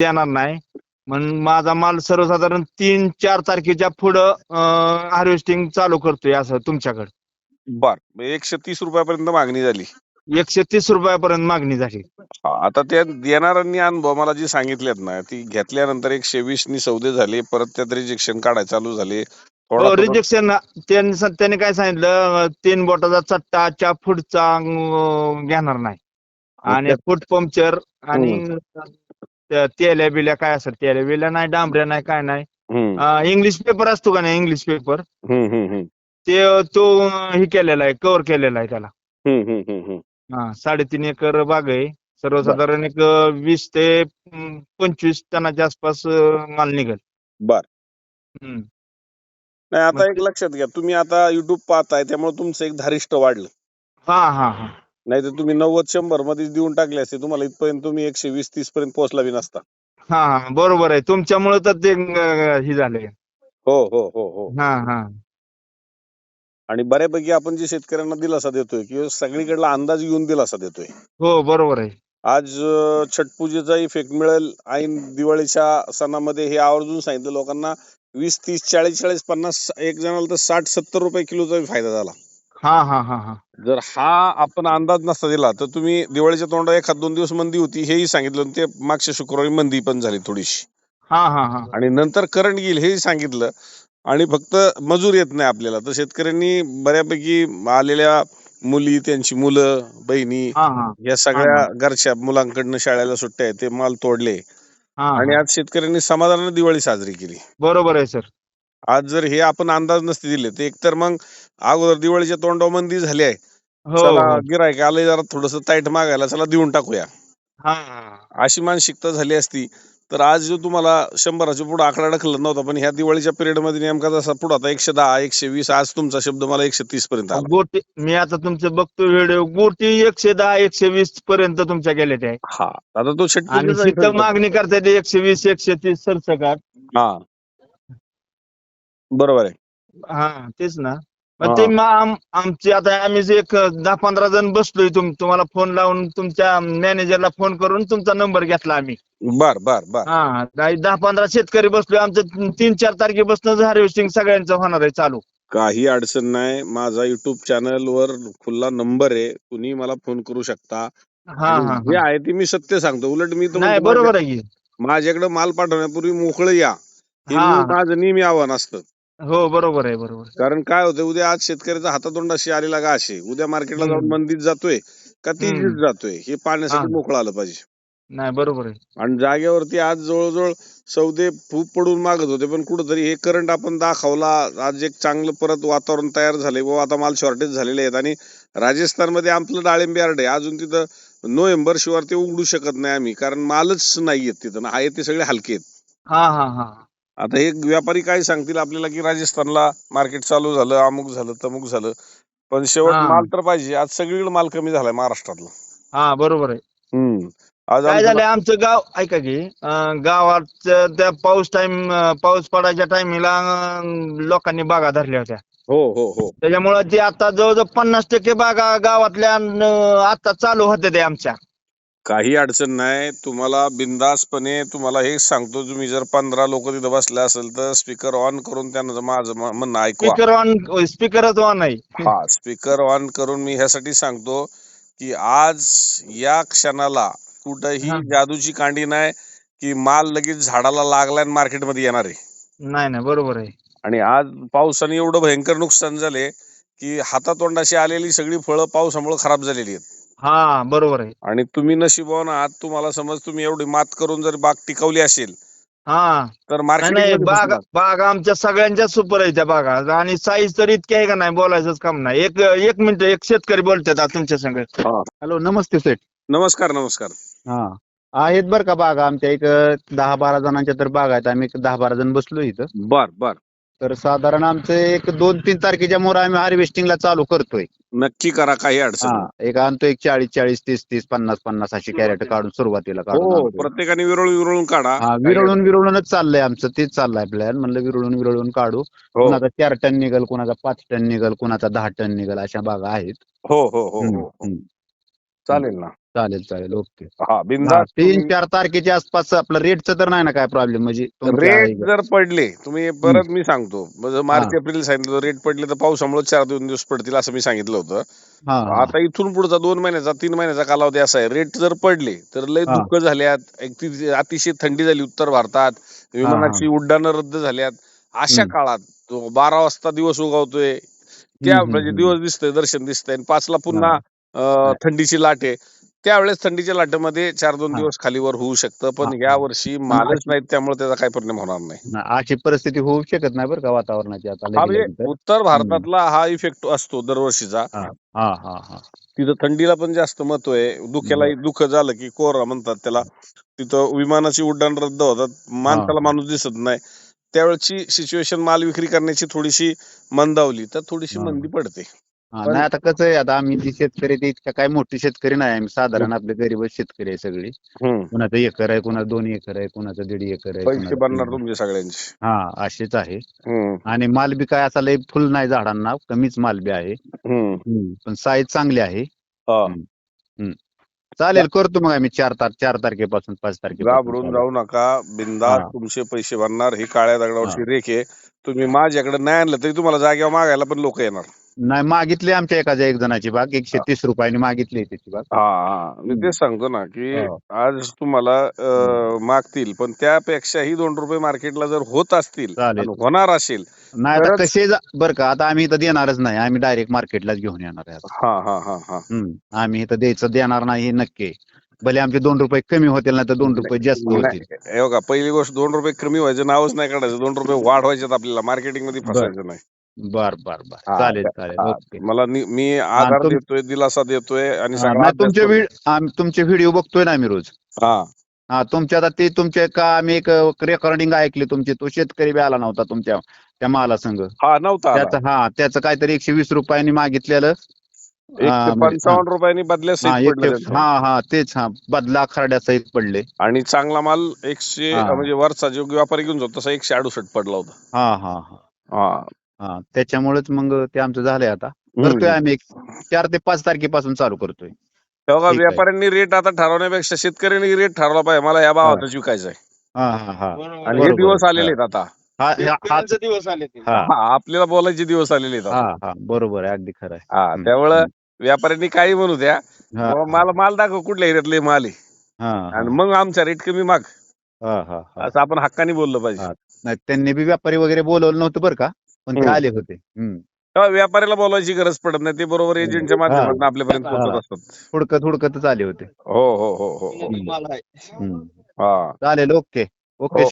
देणार नाही. म्हणून माझा माल सर्वसाधारण तीन चार तारखेच्या पुढं हार्वेस्टिंग चालू करतोय असं तुमच्याकडे. बर एकशे तीस रुपयापर्यंत मागणी झाली. एकशे तीस रुपयापर्यंत मागणी झाली. हा, आता त्या देणाऱ्यांनी अनुभव मला जी सांगितलेत ना ती घेतल्यानंतर एकशे वीस नी सौदे झाले परत त्यात रिजेक्शन काढायला चालू झाले. थोडा हो थोडा- रिजेक्शन त्यांनी त्यांनी काय सांगितलं अं, तीन बोटाचा चट्टाच्या पुढचा अं, घेणार नाही. आणि फूट पंक्चर आणि त्या तेल्या बिल्या काय असतात तेल्या बिल्या नाही डांबऱ्या नाही काय नाही. हम्म, अं, इंग्लिश पेपर असतो का नाही इंग्लिश पेपर हम्म, हम्म, हम्म, ते तो अं, हे केलेला आहे कव्हर केलेला आहे त्याला. हम्म, हम्म, हम्म, हम्म. हा साडेतीन एकर बाग आहे. सर्वसाधारण एक अं, वीस ते अं, पंचवीस टनाच्या आसपास अं, माल निघेल. बर. हम्म. नाही आता एक लक्षात घ्या. तुम्ही आता युट्यूब पाहताय त्यामुळे तुमचं एक धारिष्ट वाढलं. हा हा हा. नाही तर तुम्ही नव्वद शंभरमध्ये देऊन टाकले असते तुम्हाला इथपर्यंत तुम्ही एकशे वीस तीस पर्यंत पोहोचला बी नसता. हा हा बरोबर आहे. तुमच्यामुळे तर ते अं, हे झालंय. हो हो हो हो. हा हा. आणि बऱ्यापैकी आपण जे शेतकऱ्यांना दिलासा देतोय किंवा सगळीकडला अंदाज घेऊन दिलासा देतोय. हो बरोबर आहे. आज अं, छटपूजेचा इफेक्ट मिळेल ऐन दिवाळीच्या सणामध्ये हे आवर्जून सांगितलं लोकांना वीस तीस चाळीस चाळीस पन्नास एक जणाला तर साठ सत्तर रुपये किलोचा फायदा झाला. हा हा हा हा. जर हा आपण अंदाज नसता दिला तर तुम्ही दिवाळीच्या तोंडा एखाद दोन दिवस मंदी होती हेही सांगितलं आणि ते मागच्या शुक्रवारी मंदी पण झाली थोडीशी. हा हा हा. आणि नंतर करंट येईल हेही सांगितलं. आणि फक्त मजूर येत नाही आपल्याला तर शेतकऱ्यांनी बऱ्यापैकी आलेल्या मुली त्यांची मुलं बहिणी हा हा. या सगळ्या घरच्या मुलांकडनं शाळेला सुट्ट्या आहेत ते माल तोडले. हा. आणि आज शेतकऱ्यांनी समाधानाने दिवाळी साजरी केली. बरोबर आहे सर. आज जर हे आपण अंदाज नसते दिले तर एकतर मग अगोदर दिवाळीच्या तोंडावर मंदी झाली आहे. हो चला हो. गिरायक आलंय जरा थोडस ताईट मागायला चला देऊन टाकूया. हा. अशी मानसिकता झाली असती तर आज जो तुम्हाला शंभराच्या पुढे आकडा ढकलत नव्हता पण ह्या दिवाळीच्या पिरियडमध्ये नेमका जसा पुढे आता एकशे दहा एकशे वीस आज तुमचा शब्द मला एकशे तीस पर्यंत आला. गोटी मी आता तुमचे बघतो व्हिडिओ गोटी एकशे दहा एकशे वीस पर्यंत तुमच्या गेले ते हा आता तो आणि मागणी करता ते एकशे वीस एकशे तीस सरसकट. हा. बरोबर आहे. हा तेच ना. मग. ते मग आम- आमचे आता आम्ही जे एक दहा पंधरा जण बसलोय तुम तुम्हाला फोन लावून तुमच्या मॅनेजरला फोन करून तुमचा नंबर घेतला आम्ही. बर बर बर. हा दहा दहा पंधरा शेतकरी बसलोय. आमचं तीन चार तारखेपासून हार्वेस्टिंग सगळ्यांचं होणार आहे चालू. काही अडचण नाही. माझा युट्यूब चॅनल वर खुला नंबर आहे. कुणी मला फोन करू शकता. हा आणि हा जे हा. आहे ते मी सत्य सांगतो. उलट मी नाही म्हणतो बरोबर आहे की. माझ्याकडे माल पाठवण्यापूर्वी मोकळं या. हे नेहमी आव्हान असतं हो बरोबर आहे बरोबर. कारण काय होतं उद्या आज शेतकऱ्याचा हातातोंडाशी आलेला का असे उद्या मार्केटला जाऊन. मंदीत जातोय का. तेजीत जातोय हे पाहण्यासाठी. मोकळं आलं पाहिजे. नाही बरोबर आहे. आणि जागेवरती आज जवळजवळ सौदे फूप पडून मागत होते पण कुठंतरी हे करंट आपण दाखवला. आज एक चांगलं परत वातावरण तयार झालंय. व आता माल शॉर्टेज झालेले आहेत आणि राजस्थानमध्ये आपलं डाळिंब यार्ड आहे. अजून तिथं नोव्हेंबर शिवार ते उघडू शकत नाही आम्ही कारण मालच नाही आहेत तिथं. आहे ते सगळे हलके आहेत. हा हा हा. आता हे व्यापारी काय सांगतील आपल्याला की राजस्थानला मार्केट चालू झालं अमुक झालं तमुक झालं. पण शेवट हा. माल तर पाहिजे. आज सगळीकडे माल कमी झालाय महाराष्ट्रातला. हा बरोबर आहे. हम्म. आज काय आमचं- झालंय आमचं गाव ऐका की अं, गावात त्या पाऊस टाइम पाऊस पडायच्या टाइमला लोकांनी बागा धरल्या होत्या. हो हो हो. त्याच्यामुळे ते आता जवळजवळ पन्नास टक्के बागा गावातल्या अं, आता चालू होत्या ते आमच्या. काही अडचण नाही. तुम्हाला बिंदासपणे तुम्हाला हे सांगतो तुम्ही जर पंधरा लोक तिथं बसले असेल तर स्पीकर ऑन करून त्यांना माझं म- म्हणणं ऐकवा. स्पीकर ऑन स्पीकरच ऑन आहे. हा स्पीकर ऑन करून मी ह्यासाठी सांगतो की आज या क्षणाला कुठंही हा. जादूची कांडी नाही की माल लगेच झाडाला लागलाय आणि मार्केटमध्ये येणार आहे. नाही नाही बरोबर आहे. आणि आज पावसाने एवढं भयंकर नुकसान झाले की हातातोंडाशी आलेली सगळी फळं पावसामुळे खराब झालेली आहेत. हा बरोबर आहे. आणि तुम्ही नशिबवान आहात तुम्हाला समज तुम्ही एवढी मात करून जर बाग टिकवली असेल हा. तर नाही नाही बाग मार्केट बाग आमच्या सगळ्यांच्या सुपर आहे त्या बागा. आणि साईज तर इतकी आहे का नाही बोलायचंच काम नाही. एक एक मिनिट एक शेतकरी बोलतात आता तुमच्या संग. हॅलो नमस्ते सेठ नमस्कार नमस्कार. हा. आहेत बरं का बागा आमच्या एक दहा बारा जणांच्या तर बागा आहेत. आम्ही एक दहा बारा जण बसलो इथं. बर बर. तर साधारण आमचं एक दोन तीन तारखेच्या मोर आम्ही हार्वेस्टिंगला चालू करतोय. नक्की करा काही अडचण हा. एक आणतो एक चाळीस चाळीस तीस तीस पन्नास पन्नास अशी कॅरेट काढून सुरुवातीला काढून हो आणतोय. प्रत्येकाने विरळून विरळून काढा. हा विरळून विरळूनच चाललंय आमचं तेच चाललंय प्लॅन म्हणलं विरळून विरळून काढू. हो. कुणाचा चार टन निघल कुणाचा पाच टन निघल कुणाचा दहा टन निघल अशा बागा आहेत. हो हो हो हम्म, हो. हम्म. चालेल ना. चालेल चालेल. ओके. हा बिंदास तीन चार तारखेच्या आसपास आपलं रेटचं तर नाही ना काय प्रॉब्लेम म्हणजे रेट जर पडले तुम्ही परत मी सांगतो. म्हणजे मार्च एप्रिल सांगितलं रेट पडले तर पावसामुळे चार दोन दिवस पडतील असं मी सांगितलं होतं. आता इथून पुढचा दोन महिन्याचा तीन महिन्याचा कालावधी असा आहे. रेट जर पडले तर लय. दुःख झाल्यात अतिशय थंडी झाली उत्तर भारतात. विमानाची उड्डाणं रद्द झाल्यात. अशा. काळात बारा वाजता दिवस उगवतोय. त्या म्हणजे दिवस दिसतंय दर्शन दिसतंय. आणि पाचला पुन्हा थंडीची लाट आहे. त्यावेळेस थंडीच्या लाटेमध्ये चार दोन. दिवस खालीवर होऊ शकतं पण. या वर्षी मालच नाहीत त्यामुळे त्याचा काही परिणाम होणार नाही. ना, अशी परिस्थिती होऊ शकत नाही बरं का वातावरणाची आता हा म्हणजे. उत्तर भारतातला हा इफेक्ट असतो दरवर्षीचा. हा हा हा हा. तिथं थंडीला पण जास्त महत्त्व आहे. दुःख्याला दुःख झालं की कोरा म्हणतात त्याला. तिथं विमानाची उड्डाण रद्द होतात माणसाला माणूस दिसत नाही. त्यावेळची सिच्युएशन माल विक्री करण्याची थोडीशी मंदावली तर थोडीशी हा. मंदी पडते. नाही आता कसं आहे आता आम्ही जी शेतकरी ते इतका काय मोठे शेतकरी नाही आम्ही साधारण आपले गरीब शेतकरी आहे सगळी. कुणाचं एकर आहे कुणाचं दोन एकर आहे कुणाचं दीड एकर आहे पैसे बनणार. तुमचे सगळ्यांचे. हा असेच आहे. आणि माल बी काय असा लय फुल नाही झाडांना कमीच माल बी आहे. पण साईज चांगली आहे. चालेल करतो मग आम्ही चार तार चार तारखेपासून पाच तारखेपासून घाबरून. जाऊ नका बिंदास हा. तुमचे पैसे भरणार ही काळ्या दगडावरची रेख आहे. तुम्ही माझ्याकडे नाही आणलं तरी तुम्हाला जागेवर मागायला पण लोक येणार. नाही मागितली आमच्या एखाद्या एक जणाची बाग एकशे तीस रुपयाने मागितली त्याची बाग हा हा मी. तेच सांगतो ना की हो. आज तुम्हाला अं, मागतील पण त्यापेक्षाही दोन रुपये मार्केटला जर होत असतील चालेल. आणि होणार असेल नाही आता तरच- कसे बरं का आता आम्ही इथं देणारच नाही आम्ही डायरेक्ट मार्केटलाच घेऊन येणार आहे आता. हा हा हा हा हम्म. आम्ही इथं द्यायचं देणार नाही हे नक्की आहे. भले आमचे दोन रुपये कमी होतील नाही तर दोन रुपये जास्त होतील नाही, हे बघा पहिली गोष्ट दोन रुपये कमी व्हायचं नावच नाही काढायचं दोन रुपये वाढवायचे आपल्याला मार्केटिंगमध्ये फसायचं नाही बर बर बर. हा, चालेल चालेल. हा, ओके. मला नि- मी आधार तुम- देतोय दिलासा देतोय आणि हा, सगळा नाही अभ्यास तुमचे करतोय. व्हिड- आम- तुमचे व्हिडिओ बघतोय ना आम्ही रोज? हा. हा तुमच्या आता ते तुमचे का आम्ही एक रेकॉर्डिंग ऐकली तुमची तो शेतकरी बी आला नव्हता तुमच्या त्या माला संघ हा नव्हता आला. त्याचं हा त्याचं काहीतरी एकशे वीस रुपयांनी मागितलेलं. एकशे पंचावन्न रुपयांनी बदल्या हा सहित पडलं एकशे त्यांचं. हा हा तेच हा बदला खरड्या सहित पडले. आणि चांगला माल एकशे हा. म्हणजे वरचा जो व्यापारी घेऊन जातो तसा एकशे अडुसष्ट पडला होता. हा हा हा. हा. हा त्याच्यामुळेच मग ते आमचं झालंय आता. करतोय आम्ही एक चार ते पाच तारखेपासून चालू करतोय. तेव्हा ठीक आहे. व्यापाऱ्यांनी रेट आता ठरवण्यापेक्षा शेतकऱ्यांनी रेट ठरवला पाहिजे. मला या भावातच विकायचं आहे हा हा हा. आणि हे बरोबर. दिवस आलेले आहेत आता. हा हा- हा. शेतकऱ्यांचे दिवस आले ते. हा. हा, आपल्याला बोलायचे दिवस आलेले आहेत हा आता. हा बरोबर आहे. अगदी खरं आहे. हा त्यामुळं. व्यापाऱ्यांनी काही म्हणू द्या. हा, बाबा मला माल दाखव कुठल्या एरियातले माल आहे. हा आणि मग आमचा रेट कमी माग. हा हा हा. असं आपण हक्काने बोललं पाहिजे. हा. नाही त्यांनी बी व्यापारी वगैरे बोलवलं नव्हतं बरं का? पण ते. आले होते. तेव्हा व्यापाऱ्याला बोलायची गरज पडत नाही. ते बरोबर एजंटच्या माध्यमातून आपल्यापर्यंत हा. पोहोचत असतात. हुडकत हुडकतच आले होते. हो हो हो हो हो. हम्म. हा. चालेल ओके. ओके